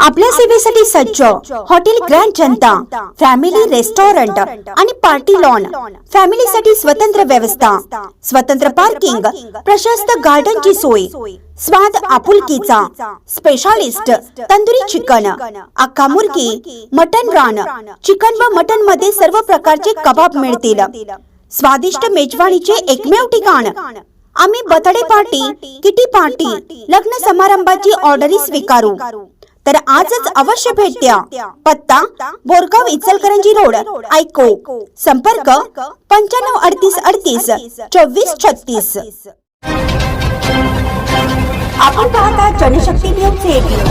आपल्या सेवेसाठी सज्ज hotel grand Janata family restaurant आणि पार्टी लॉन. फॅमिलीसाठी स्वतंत्र व्यवस्था स्वतंत्र पार्किंग प्रशस्त गार्डनची सोय स्वाद आपुलकीचा स्पेशालिस्ट तंदुरी चिकन अक्का मुर्गी मटन रान चिकन व मटनमध्ये सर्व प्रकारचे कबाब मिळतील. स्वादिष्ट मेजवानीचे एकमेव ठिकाण. आम्ही बर्थडे पार्टी किटी पार्टी लग्न समारंभाची ऑर्डरी स्वीकारू. तर आजच अवश्य भेट द्या. पत्ता बोरगाव इचलकरंजी रोड ऐको. संपर्क पंच्याण्णव अडतीस अडतीस चोवीस छत्तीस. आपण पाहता जनशक्ती न्यूज एटीन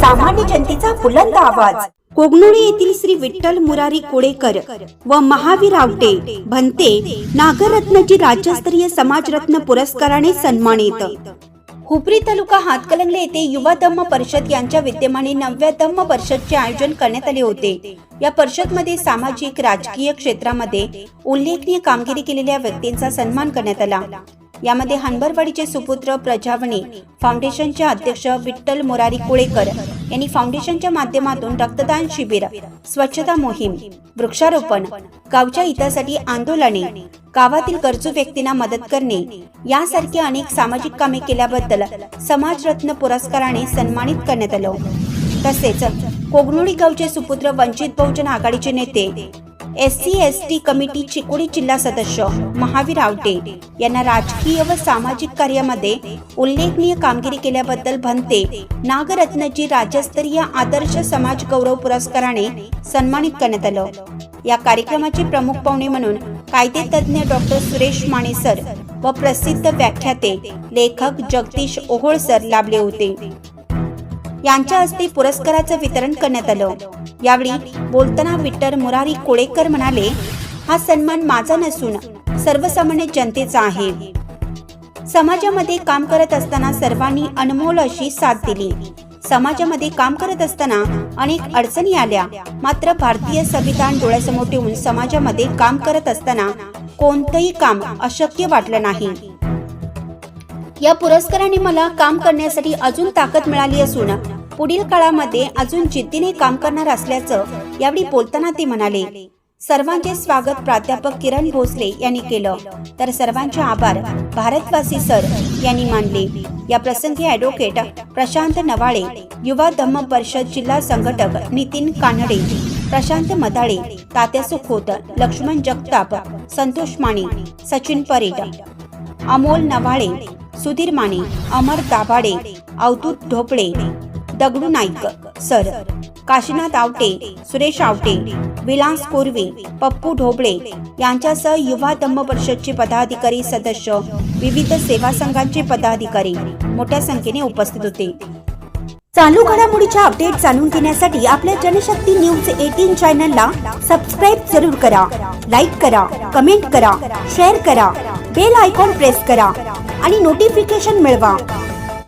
सामान्य जनतेचा बुलंद आवाज. कोगनोळी येथील श्री विठ्ठल मुरारी कोडेकर व महावीर आवटे भंते नागरत्नजी राज्यस्तरीय समाजरत्न पुरस्काराने सन्मानित. हुपरी तालुका हातकलंगले येथे युवा धम्म परिषद यांच्या विद्यमाने नवव्या धम्म परिषदचे आयोजन करण्यात आले होते. या परिषदमध्ये सामाजिक राजकीय क्षेत्रामध्ये उल्लेखनीय कामगिरी केलेल्या व्यक्तींचा सन्मान करण्यात आला. यामध्ये हनबरवाडीचे सुपुत्र प्रजावणी फाउंडेशनचे अध्यक्ष विठ्ठल मोरारी कुळेकर यांनी फाउंडेशनच्या माध्यमातून रक्तदान शिबिर स्वच्छता मोहीम वृक्षारोपण गावच्या हितासाठी आंदोलने गावातील गरजू व्यक्तींना मदत करणे यासारखी अनेक सामाजिक कामे केल्याबद्दल समाजरत्न पुरस्काराने सन्मानित करण्यात आलं. तसेच कोगनोळी गावचे सुपुत्र वंचित बहुजन आघाडीचे नेते S C S T committee Chikodi जिल्हा सदस्य महावीर आवटे यांना राजकीय व सामाजिक कार्यामध्ये उल्लेखनीय कामगिरी केल्याबद्दल भंते नागरत्नजी राज्यस्तरीय आदर्श समाज गौरव पुरस्काराने सन्मानित करण्यात आलं. या कार्यक्रमाचे प्रमुख पाहुणे म्हणून कायदे तज्ज्ञ डॉक्टर सुरेश माणेसर व प्रसिद्ध व्याख्याते लेखक जगदीश ओहोळ सर लाभले होते. यांच्या हस्ते पुरस्काराचं वितरण करण्यात आलं. यावेळी बोलताना विठ्ठल मुरारी कोळेकर म्हणाले हा सन्मान माझा नसून सर्वसामान्य जनतेचा आहे. समाजामध्ये काम करत असताना सर्वांनी अनमोल अशी साथ दिली. समाजामध्ये काम करत असताना अनेक अडचणी आल्या. मात्र भारतीय संविधान डोळ्यासमोर ठेवून समाजामध्ये काम करत असताना कोणतंही काम अशक्य वाटलं नाही. या पुरस्काराने मला काम करण्यासाठी अजून ताकद मिळाली असून पुढील काळामध्ये अजून जिद्दीने काम करणार असल्याचं यावेळी बोलताना ते म्हणाले. सर्वांचे स्वागत प्राध्यापक किरण भोसले यांनी केलं. तर सर्वांचे आभार भारतवासी सर यांनी मानले. या प्रसंगी ॲडव्होकेट प्रशांत नवाळे युवा धम्म परिषद जिल्हा संघटक नितीन कानडे प्रशांत मदाळे तात्या सुखोत लक्ष्मण जगताप संतोष माने सचिन परेड अमोल नवाळे सुधीर माने अमर दाभाडे अवधूत ढोपळे दगडू नाईक सर काशीनाथ आवटे सुरेश आवटे विलास कोरवे पप्पू ढोबळे यांच्यासह युवा धम्म परिषदचे पदाधिकारी सदस्य विविध सेवा संघांचे पदाधिकारी मोठ्या संख्येने उपस्थित होते. चालू घडामोडीच्या अपडेट जाणून घेण्यासाठी आपल्या जनशक्ती न्यूज एटीन चॅनलला सबस्क्राईब जरूर करा लाईक करा कमेंट करा शेअर करा बेल आयकॉन प्रेस करा. आणि नोटिफिकेशन मिळवा.